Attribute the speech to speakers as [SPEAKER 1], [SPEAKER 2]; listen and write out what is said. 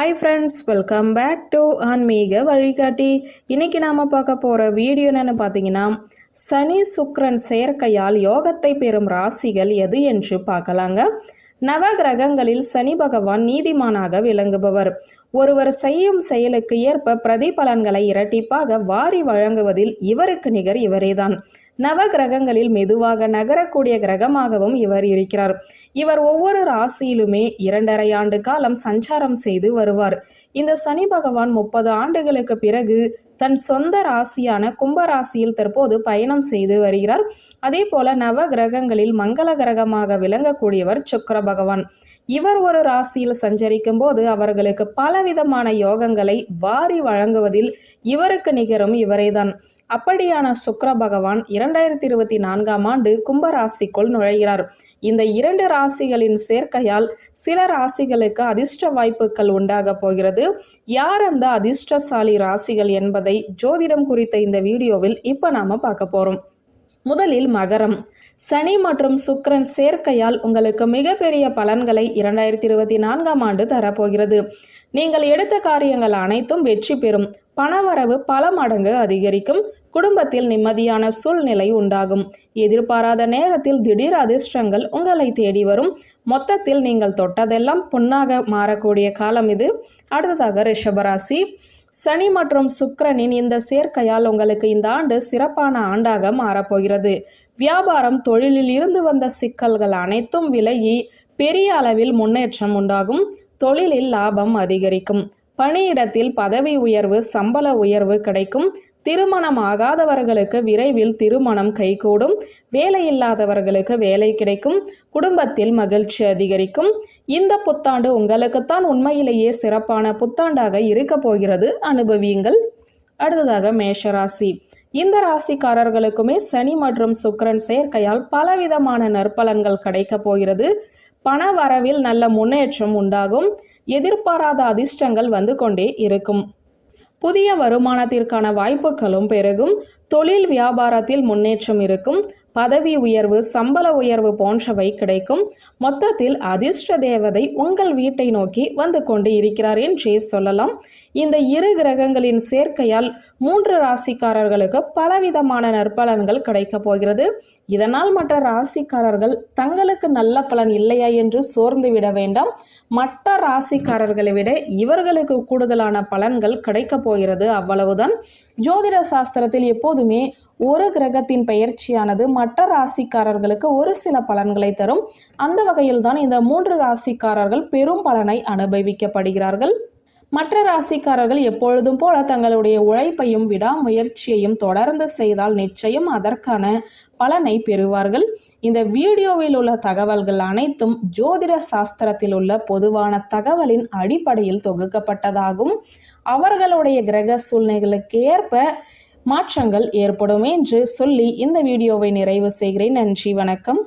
[SPEAKER 1] Hi friends welcome back to ஆன்மீக வழிகாட்டி இன்னைக்கு நாம் பார்க்க போகிற வீடியோ என்னென்னு பார்த்தீங்கன்னா சனி சுக்ரன் செயற்கையால் யோகத்தை பெறும் ராசிகள் எது என்று பார்க்கலாங்க. நவ கிரகங்களில் சனி பகவான் நீதிமானாக விளங்குபவர். ஒருவர் செய்யும் செயலுக்கு ஏற்ப பிரதிபலன்களை இரட்டிப்பாக வாரி வழங்குவதில் இவருக்கு நிகர் இவரேதான். நவ கிரகங்களில் மெதுவாக நகரக்கூடிய கிரகமாகவும் இவர் இருக்கிறார். இவர் ஒவ்வொரு ராசியிலுமே இரண்டரை ஆண்டு காலம் சஞ்சாரம் செய்து வருவார். இந்த சனி பகவான் முப்பது ஆண்டுகளுக்கு பிறகு தன் சொந்த ராசியான கும்பராசியில் தற்போது பயணம் செய்து வருகிறார். அதே போல நவ கிரகங்களில் மங்கள கிரகமாக விளங்கக்கூடியவர் சுக்கர பகவான். இவர் ஒரு ராசியில் சஞ்சரிக்கும் போது அவர்களுக்கு பலவிதமான யோகங்களை வாரி வழங்குவதில் இவருக்கு நிகரும் இவரேதான். அப்படியான சுக்கர பகவான் இரண்டாயிரத்தி இருபத்தி நான்காம் ஆண்டு கும்ப ராசிக்குள் நுழைகிறார். இந்த இரண்டு ராசிகளின் சேர்க்கையால் சில ராசிகளுக்கு அதிர்ஷ்ட வாய்ப்புகள் உண்டாக போகிறது. யார் அந்த அதிர்ஷ்டசாலி ராசிகள் என்பதை ஜோதிடம் குறித்த இந்த வீடியோவில் இப்போ நாம பார்க்க போறோம். முதலில் மகரம். சனி மற்றும் சுக்கிரன் சேர்க்கையால் உங்களுக்கு மிகப்பெரிய பலன்களை இரண்டாயிரத்தி இருபத்தி நான்காம் ஆண்டு தரப்போகிறது. நீங்கள் எடுத்த காரியங்கள் அனைத்தும் வெற்றி பெறும். பணவரவு பல மடங்கு அதிகரிக்கும். குடும்பத்தில் நிம்மதியான சூழ்நிலை உண்டாகும். எதிர்பாராத நேரத்தில் திடீர் அதிர்ஷ்டங்கள் உங்களை தேடி வரும். மொத்தத்தில் நீங்கள் தொட்டதெல்லாம் பொன்னாக மாறக்கூடிய காலம் இது. அடுத்ததாக ரிஷபராசி சனி மற்றும் சுக்கரனின் இந்த சேர்க்கையால் உங்களுக்கு இந்த ஆண்டு சிறப்பான ஆண்டாக மாறப்போகிறது. வியாபாரம் தொழிலில் இருந்து வந்த சிக்கல்கள் அனைத்தும் விலகி பெரிய அளவில் முன்னேற்றம் உண்டாகும். தொழிலில் லாபம் அதிகரிக்கும். பணியிடத்தில் பதவி உயர்வு சம்பள உயர்வு கிடைக்கும். திருமணம் ஆகாதவர்களுக்கு விரைவில் திருமணம் கைகூடும். வேலையில்லாதவர்களுக்கு வேலை கிடைக்கும். குடும்பத்தில் மகிழ்ச்சி அதிகரிக்கும். இந்த புத்தாண்டு உங்களுக்குத்தான் உண்மையிலேயே சிறப்பான புத்தாண்டாக இருக்க போகிறது. அனுபவியுங்கள். அடுத்ததாக மேஷராசி. இந்த ராசிக்காரர்களுக்குமே சனி மற்றும் சுக்கரன் சேர்க்கையால் பலவிதமான நற்பலன்கள் கிடைக்க போகிறது. பண வரவில் நல்ல முன்னேற்றம் உண்டாகும். எதிர்பாராத அதிர்ஷ்டங்கள் வந்து கொண்டே இருக்கும். புதிய வருமானத்திற்கான வாய்ப்புகளும் பெருகும். தொழில் வியாபாரத்தில் முன்னேற்றம் இருக்கும். பதவி உயர்வு சம்பள உயர்வு போன்றவை கிடைக்கும். மொத்தத்தில் அதிர்ஷ்ட தேவதை உங்கள் வீட்டை நோக்கி வந்து கொண்டு இருக்கிறார் என்றே சொல்லலாம். இந்த இரு கிரகங்களின் சேர்க்கையால் மூன்று ராசிக்காரர்களுக்கு பலவிதமான நற்பலன்கள் கிடைக்கப் போகிறது. இதனால் மற்ற ராசிக்காரர்கள் தங்களுக்கு நல்ல பலன் இல்லையா என்று சோர்ந்து விட வேண்டாம். மற்ற ராசிக்காரர்களை விட இவர்களுக்கு கூடுதலான பலன்கள் கிடைக்கப் போகிறது அவ்வளவுதான். ஜோதிட சாஸ்திரத்தில் எப்போதுமே ஒரு கிரகத்தின் பெயர்ச்சியானது மற்ற ராசிக்காரர்களுக்கு ஒரு சில பலன்களை தரும். அந்த வகையில் தான் இந்த மூன்று ராசிக்காரர்கள் பெரும் பலனை அனுபவிக்கப்படுகிறார்கள். மற்ற ராசிக்காரர்கள் எப்பொழுதும் போல தங்களுடைய உழைப்பையும் விடாமுயற்சியையும் தொடர்ந்து செய்தால் நிச்சயம் அதற்கான பலனை பெறுவார்கள். இந்த வீடியோவில் உள்ள தகவல்கள் அனைத்தும் ஜோதிட சாஸ்திரத்தில் உள்ள பொதுவான தகவலின் அடிப்படையில் தொகுக்கப்பட்டதாகும். அவர்களுடைய கிரக சூழ்நிலைகளுக்கு ஏற்ப மாற்றங்கள் ஏற்படும் என்று சொல்லி இந்த வீடியோவை நிறைவு செய்கிறேன். நன்றி வணக்கம்.